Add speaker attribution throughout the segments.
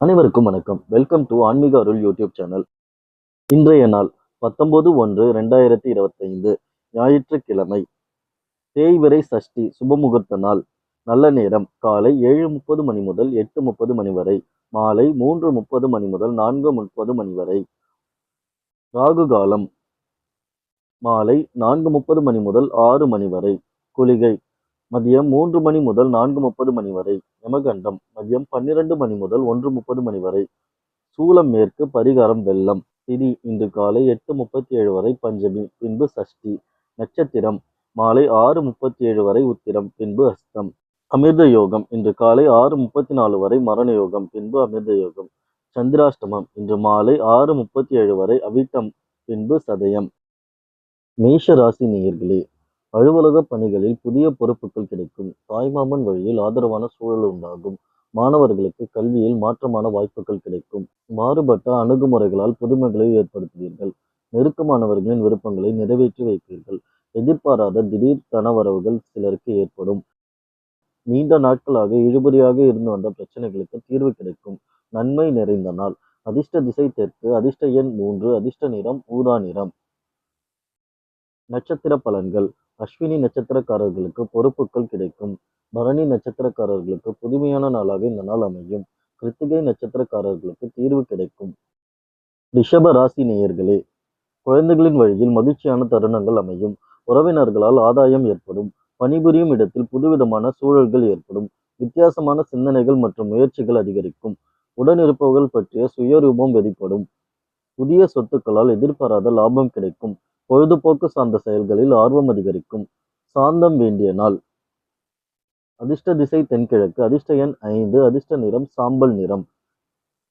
Speaker 1: அனைவருக்கும் வணக்கம். Welcome to ஆன்மீக அருள் யூடியூப் சேனல். இன்றைய நாள் பத்தொன்பது ஒன்று ரெண்டாயிரத்தி இருபத்தைந்து ஞாயிற்றுக்கிழமை. தேய்விரை சஷ்டி சுபமுகூர்த்த நாள். நல்ல நேரம் காலை ஏழு முப்பது மணி முதல் எட்டு முப்பது மணி வரை. மாலை மூன்று முப்பது மணி முதல் நான்கு முப்பது மணி வரை. ராகு காலம் மாலை நான்கு முப்பது மணி முதல் ஆறு மணி வரை. குளிகை மதியம் மூன்று மணி முதல் நான்கு முப்பது மணி வரை யமகண்டம். மதியம் பன்னிரண்டு மணி முதல் ஒன்று முப்பது மணி வரை சூலம் மேற்கு பரிகாரம் வெள்ளம். திதி இன்று காலை எட்டு முப்பத்தி ஏழு வரை பஞ்சமி பின்பு சஷ்டி நட்சத்திரம். மாலை ஆறு முப்பத்தி ஏழு வரை உத்திரம் பின்பு அஸ்தம். அமிர்த யோகம் இன்று காலை ஆறு முப்பத்தி நாலு வரை மரண யோகம் பின்பு அமிர்த யோகம். சந்திராஷ்டமம் இன்று மாலை ஆறு முப்பத்தி ஏழு வரை அவிட்டம் பின்பு சதயம். மேஷ ராசி நேயர்களே அலுவலக பணிகளில் புதிய பொறுப்புகள் கிடைக்கும். தாய்மாமன் வழியில் ஆதரவான சூழல் உண்டாகும். மாணவர்களுக்கு கல்வியில் மாற்றமான வாய்ப்புகள் கிடைக்கும். மாறுபட்ட அணுகுமுறைகளால் புதுமைகளை ஏற்படுத்துவீர்கள். நெருக்கமானவர்களின் விருப்பங்களை நிறைவேற்றி வைப்பீர்கள். எதிர்பாராத திடீர் தனவரவுகள் சிலருக்கு ஏற்படும். நீண்ட நாட்களாக இழுபறியாக இருந்து வந்த பிரச்சனைகளுக்கு தீர்வு கிடைக்கும். நன்மை நிறைந்த நாள். அதிர்ஷ்ட திசை தெற்கு அதிர்ஷ்ட எண் மூன்று அதிர்ஷ்ட நிறம் ஊதா நிறம். நட்சத்திர பலன்கள். அஸ்வினி நட்சத்திரக்காரர்களுக்கு பொறுப்புகள் கிடைக்கும். பரணி நட்சத்திரக்காரர்களுக்கு புதுமையான நாளாக இந்த நாள் அமையும். கிருத்திகை நட்சத்திரக்காரர்களுக்கு தீர்வு கிடைக்கும். ரிஷப ராசி நேயர்களே குழந்தைகளின் வழியில் மகிழ்ச்சியான தருணங்கள் அமையும். உறவினர்களால் ஆதாயம் ஏற்படும். பணிபுரியும் இடத்தில் புதுவிதமான சூழல்கள் ஏற்படும். வித்தியாசமான சிந்தனைகள் மற்றும் முயற்சிகள் அதிகரிக்கும். உடனிருப்பவர்கள் பற்றிய சுயரூபம் வெளிப்படும். புதிய சொத்துக்களால் எதிர்பாராத லாபம் கிடைக்கும். பொழுதுபோக்கு சார்ந்த செயல்களில் ஆர்வம் அதிகரிக்கும். சாந்தம் வேண்டிய நாள். அதிர்ஷ்ட திசை தென்கிழக்கு அதிர்ஷ்ட எண் ஐந்து அதிர்ஷ்ட நிறம் சாம்பல் நிறம்.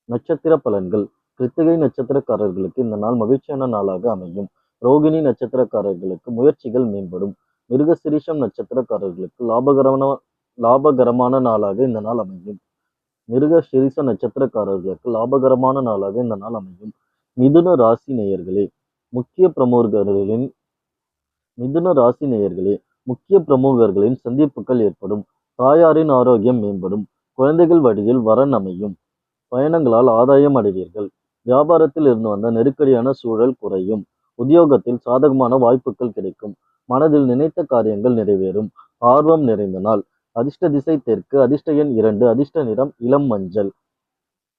Speaker 1: நட்சத்திர பலன்கள். கிருத்திகை நட்சத்திரக்காரர்களுக்கு இந்த நாள் மகிழ்ச்சியான நாளாக அமையும். ரோகிணி நட்சத்திரக்காரர்களுக்கு முயற்சிகள் மேம்படும். மிருகசிரீஷம் நட்சத்திரக்காரர்களுக்கு லாபகரமான லாபகரமான நாளாக இந்த நாள் அமையும். மிருக சிரீச நட்சத்திரக்காரர்களுக்கு லாபகரமான நாளாக இந்த நாள் அமையும். மிதுன ராசி நேயர்களே முக்கிய பிரமுகர்களின் மிதுன ராசி நேயர்களே முக்கிய பிரமுகர்களின் சந்திப்புகள் ஏற்படும். தாயாரின் ஆரோக்கியம் மேம்படும். குழந்தைகள் வழியில் வரன் அமையும். பயணங்களால் ஆதாயம் அடைவீர்கள். வியாபாரத்தில் இருந்து வந்த நெருக்கடியான சூழல் குறையும். உத்தியோகத்தில் சாதகமான வாய்ப்புகள் கிடைக்கும். மனதில் நினைத்த காரியங்கள் நிறைவேறும். ஆர்வம் நிறைந்த நாள். அதிர்ஷ்ட திசை தெற்கு அதிர்ஷ்ட எண் இரண்டு அதிர்ஷ்ட நிறம் இளம் மஞ்சள்.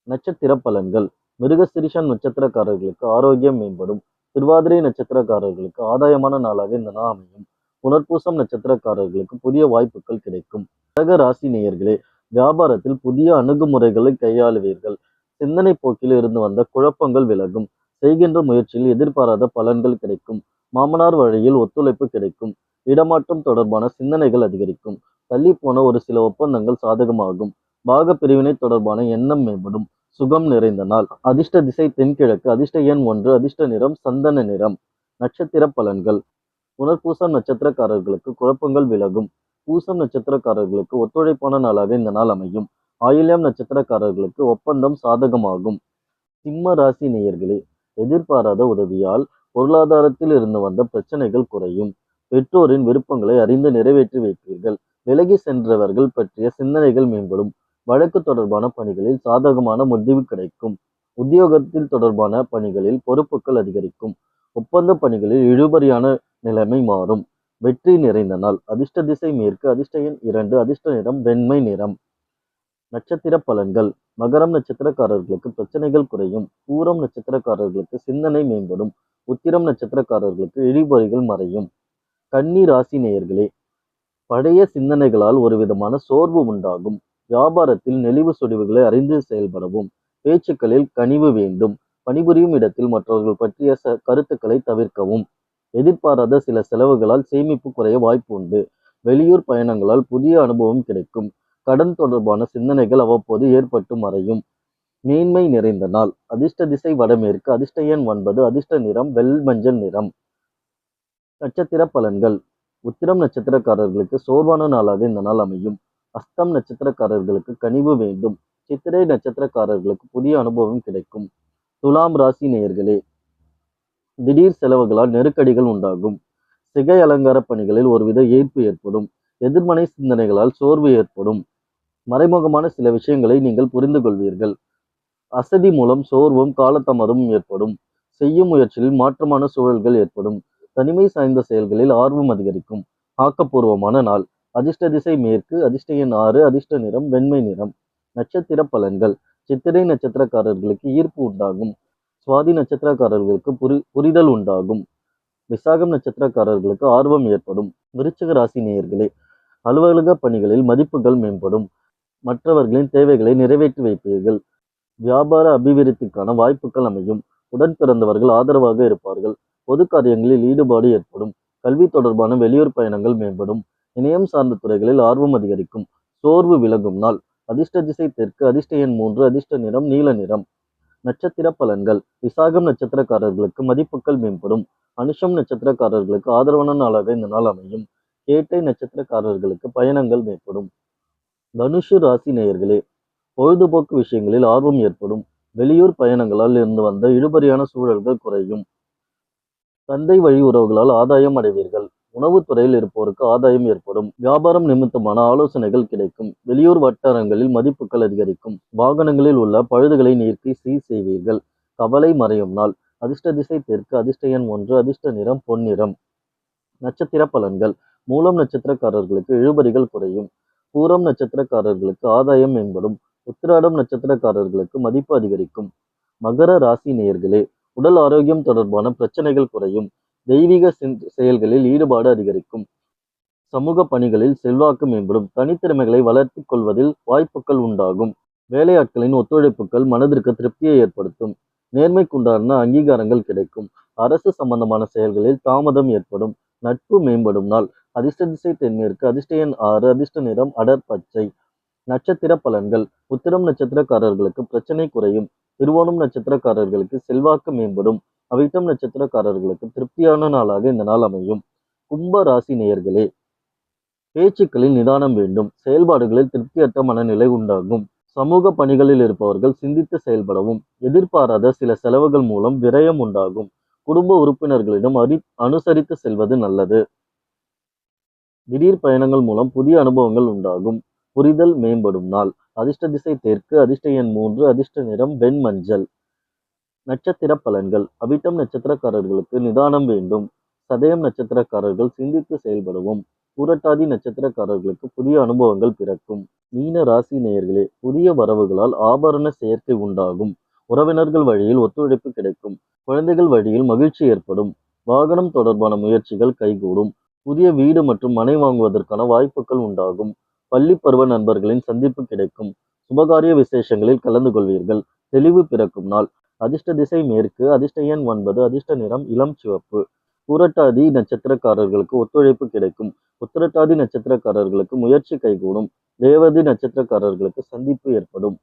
Speaker 1: நட்சத்திர பலன்கள். மிருகசிரிஷன் நட்சத்திரக்காரர்களுக்கு ஆரோக்கியம் மேம்படும். திருவாதிரை நட்சத்திரக்காரர்களுக்கு ஆதாயமான நாளாக இந்த நாள் அமையும். புனர்பூசம் நட்சத்திரக்காரர்களுக்கு புதிய வாய்ப்புகள் கிடைக்கும். கடக ராசி நேயர்களே வியாபாரத்தில் புதிய அணுகுமுறைகளை கையாளுவீர்கள். சிந்தனை போக்கில் இருந்து வந்த குழப்பங்கள் விலகும். செய்கின்ற முயற்சியில் எதிர்பாராத பலன்கள் கிடைக்கும். மாமனார் வழியில் ஒத்துழைப்பு கிடைக்கும். இடமாற்றம் தொடர்பான சிந்தனைகள் அதிகரிக்கும். தள்ளி போன ஒரு சில ஒப்பந்தங்கள் சாதகமாகும். பாக பிரிவினை தொடர்பான எண்ணம் மேம்படும். சுகம் நிறைந்த நாள். அதிர்ஷ்ட திசை தென்கிழக்கு அதிர்ஷ்ட எண் ஒன்று அதிர்ஷ்ட நிறம் சந்தன நிறம். நட்சத்திர பலன்கள். புனர்பூசம் நட்சத்திரக்காரர்களுக்கு குழப்பங்கள் விலகும். பூசம் நட்சத்திரக்காரர்களுக்கு ஒத்துழைப்பான நாளாக இந்த நாள் அமையும். ஆயில்யம் நட்சத்திரக்காரர்களுக்கு ஒப்பந்தம் சாதகமாகும். சிம்ம ராசி நேயர்களே எதிர்பாராத உதவியால் பொருளாதாரத்தில் இருந்து வந்த பிரச்சனைகள் குறையும். பெற்றோரின் விருப்பங்களை அறிந்து நிறைவேற்றி வைப்பீர்கள். விலகி சென்றவர்கள் பற்றிய சிந்தனைகள் மேம்படும். வழக்கு தொடர்பான பணிகளில் சாதகமான முடிவு கிடைக்கும். உத்தியோகத்தில் தொடர்பான பணிகளில் பொறுப்புகள் அதிகரிக்கும். ஒப்பந்த பணிகளில் இழுபறியான நிலைமை மாறும். வெற்றி நிறைந்த நாள். அதிர்ஷ்ட திசை மேற்கு அதிர்ஷ்ட எண் இரண்டு அதிர்ஷ்ட நிறம் வெண்மை நிறம். நட்சத்திர பலன்கள். மகரம் நட்சத்திரக்காரர்களுக்கு பிரச்சனைகள் குறையும். பூரம் நட்சத்திரக்காரர்களுக்கு சிந்தனை மேம்படும். உத்திரம் நட்சத்திரக்காரர்களுக்கு இழிபறிகள் மறையும். கன்னி ராசி நேயர்களே பழைய சிந்தனைகளால் ஒரு விதமான சோர்வு உண்டாகும். வியாபாரத்தில் நெளிவு சொடிவுகளை அறிந்து செயல்படவும் பேச்சுக்களில் கனிவு வேண்டும் பணிபுரியும் இடத்தில் மற்றவர்கள் பற்றிய ச கருத்துக்களை தவிர்க்கவும். எதிர்பாராத சில செலவுகளால் சேமிப்பு குறைய வாய்ப்பு உண்டு. வெளியூர் பயணங்களால் புதிய அனுபவம் கிடைக்கும். கடன் தொடர்பான சிந்தனைகள் அவ்வப்போது ஏற்பட்டு மறையும். மேன்மை நிறைந்த நாள். அதிர்ஷ்ட திசை வடமேற்கு. அதிர்ஷ்ட எண் ஒன்பது. அதிர்ஷ்ட நிறம். வெள் மஞ்சள் நிறம். நட்சத்திர பலன்கள். உத்திரம் நட்சத்திரக்காரர்களுக்கு சோர்வான நாளாக இந்த நாள் அமையும். அஸ்தம் நட்சத்திரக்காரர்களுக்கு கனிவு வேண்டும். சித்திரை நட்சத்திரக்காரர்களுக்கு புதிய அனுபவம் கிடைக்கும். துலாம் ராசி நேயர்களே திடீர் செலவுகளால் நெருக்கடிகள் உண்டாகும். சிகை அலங்கார பணிகளில் ஒருவித ஈர்ப்பு ஏற்படும். எதிர்மனை சிந்தனைகளால் சோர்வு ஏற்படும். மறைமுகமான சில விஷயங்களை நீங்கள் புரிந்து கொள்வீர்கள் அசதி மூலம் சோர்வும் காலதாமதமும் ஏற்படும். செய்யும் முயற்சியில் மாற்றமான சூழல்கள் ஏற்படும். தனிமை சார்ந்த செயல்களில் ஆர்வம் அதிகரிக்கும். ஆக்கப்பூர்வமான நாள். அதிர்ஷ்ட திசை மேற்கு அதிர்ஷ்ட எண் ஆறு அதிர்ஷ்ட நிறம் வெண்மை நிறம். நட்சத்திர பலன்கள். சித்திரை நட்சத்திரக்காரர்களுக்கு ஈர்ப்பு உண்டாகும். சுவாதி நட்சத்திரக்காரர்களுக்கு புரி புரிதல் உண்டாகும். விசாகம் நட்சத்திரக்காரர்களுக்கு ஆர்வம் ஏற்படும். விருச்சக ராசி நேயர்களே அலுவலக பணிகளில் மதிப்புகள் மேம்படும். மற்றவர்களின் தேவைகளை நிறைவேற்றி வைப்பீர்கள். வியாபார அபிவிருத்திக்கான வாய்ப்புகள் அமையும். உடன் பிறந்தவர்கள் ஆதரவாக இருப்பார்கள். பொது காரியங்களில் ஈடுபாடு ஏற்படும். கல்வி தொடர்பான வெளியூர் பயணங்கள் மேம்படும். இணையம் சார்ந்த துறைகளில் ஆர்வம் அதிகரிக்கும். சோர்வு விலகும் நாள். அதிர்ஷ்ட திசை தெற்கு அதிர்ஷ்ட எண் மூன்று அதிர்ஷ்ட நிறம் நீல நிறம். நட்சத்திர பலன்கள். விசாகம் நட்சத்திரக்காரர்களுக்கு மதிப்புகள் மேம்படும். அனுஷம் நட்சத்திரக்காரர்களுக்கு ஆதரவான நாளாக இந்த நாள் அமையும். கேட்டை நட்சத்திரக்காரர்களுக்கு பயணங்கள் மேம்படும். தனுஷு ராசி நேயர்களே பொழுதுபோக்கு விஷயங்களில் ஆர்வம் ஏற்படும். வெளியூர் பயணங்களால் இருந்து வந்த இழுபறியான சூழல்கள் குறையும். தந்தை வழி உறவுகளால் ஆதாயம் அடைவீர்கள். உணவுத் துறையில் இருப்போருக்கு ஆதாயம் ஏற்படும். வியாபாரம் நிமித்தமான ஆலோசனைகள் கிடைக்கும். வெளியூர் வட்டாரங்களில் மதிப்புகள் அதிகரிக்கும். வாகனங்களில் உள்ள பழுதுகளை நீக்கி சீர் செய்வீர்கள். கவலை மறையும் நாள். அதிர்ஷ்ட திசை தெற்கு அதிர்ஷ்ட எண் ஒன்று அதிர்ஷ்ட நிறம் பொன்னிறம். நட்சத்திர பலன்கள். மூலம் நட்சத்திரக்காரர்களுக்கு இழுபறிகள் குறையும். பூரம் நட்சத்திரக்காரர்களுக்கு ஆதாயம் மேம்படும். உத்திராடம் நட்சத்திரக்காரர்களுக்கு மதிப்பு அதிகரிக்கும். மகர ராசி நேயர்களே உடல் ஆரோக்கியம் தொடர்பான பிரச்சனைகள் குறையும். தெய்வீக செயல்களில் ஈடுபாடு அதிகரிக்கும். சமூக பணிகளில் செல்வாக்கு மேம்படும். தனித்திறமைகளை வளர்த்தி கொள்வதில் வாய்ப்புகள் உண்டாகும். வேலையாட்களின் ஒத்துழைப்புகள் மனதிற்கு திருப்தியை ஏற்படுத்தும். நேர்மைக்குண்டான அங்கீகாரங்கள் கிடைக்கும். அரசு சம்பந்தமான செயல்களில் தாமதம் ஏற்படும். நட்பு மேம்படும் நாள். அதிர்ஷ்ட திசை தென்மேற்கு அதிர்ஷ்ட எண் ஆறு அதிர்ஷ்ட நிறம் அடர் பச்சை. நட்சத்திர பலன்கள். உத்திரம் நட்சத்திரக்காரர்களுக்கு பிரச்சனை குறையும். திருவோணம் நட்சத்திரக்காரர்களுக்கு செல்வாக்கு மேம்படும். அவிட்டம் நட்சத்திரக்காரர்களுக்கு திருப்தியான நாளாக இந்த நாள் அமையும். கும்ப ராசி நேயர்களே பேச்சுக்களில் நிதானம் வேண்டும். செயல்பாடுகளில் திருப்தியற்ற மனநிலை உண்டாகும். சமூக பணிகளில் இருப்பவர்கள் சிந்தித்து செயல்படவும் எதிர்பாராத சில செலவுகள் மூலம் விரயம் உண்டாகும். குடும்ப உறுப்பினர்களிடம் அறி அனுசரித்து செல்வது நல்லது. திடீர் பயணங்கள் மூலம் புதிய அனுபவங்கள் உண்டாகும். புரிதல் மேம்படும் நாள். அதிர்ஷ்ட திசை தெற்கு அதிர்ஷ்ட எண் மூன்று அதிர்ஷ்ட நிறம் வெண் மஞ்சள் நட்சத்திர பலன்கள் அவிட்டம் நட்சத்திரக்காரர்களுக்கு நிதானம் வேண்டும். சதயம் நட்சத்திரக்காரர்கள் சிந்தித்து செயல்படவும். பூரட்டாதி நட்சத்திரக்காரர்களுக்கு புதிய அனுபவங்கள் பிறக்கும். மீன ராசி நேயர்களே புதிய வரவுகளால் ஆபரண சேர்க்கை உண்டாகும். உறவினர்கள் வழியில் ஒத்துழைப்பு கிடைக்கும். குழந்தைகள் வழியில் மகிழ்ச்சி ஏற்படும். வாகனம் தொடர்பான முயற்சிகள் கைகூடும். புதிய வீடு மற்றும் மனை வாங்குவதற்கான வாய்ப்புகள் உண்டாகும். பள்ளி பருவ நண்பர்களின் சந்திப்பு கிடைக்கும். சுபகாரிய விசேஷங்களில் கலந்து கொள்வீர்கள். தெளிவு பிறக்கும் நாள். அதிர்ஷ்ட திசை மேற்கு அதிர்ஷ்ட எண் ஒன்பது அதிர்ஷ்ட நிறம் இளம் சிவப்பு. பூரட்டாதி நட்சத்திரக்காரர்களுக்கு ஒத்துழைப்பு கிடைக்கும். உத்திரட்டாதி நட்சத்திரக்காரர்களுக்கு முயற்சி கைகூடும். ரேவதி நட்சத்திரக்காரர்களுக்கு சந்திப்பு ஏற்படும்.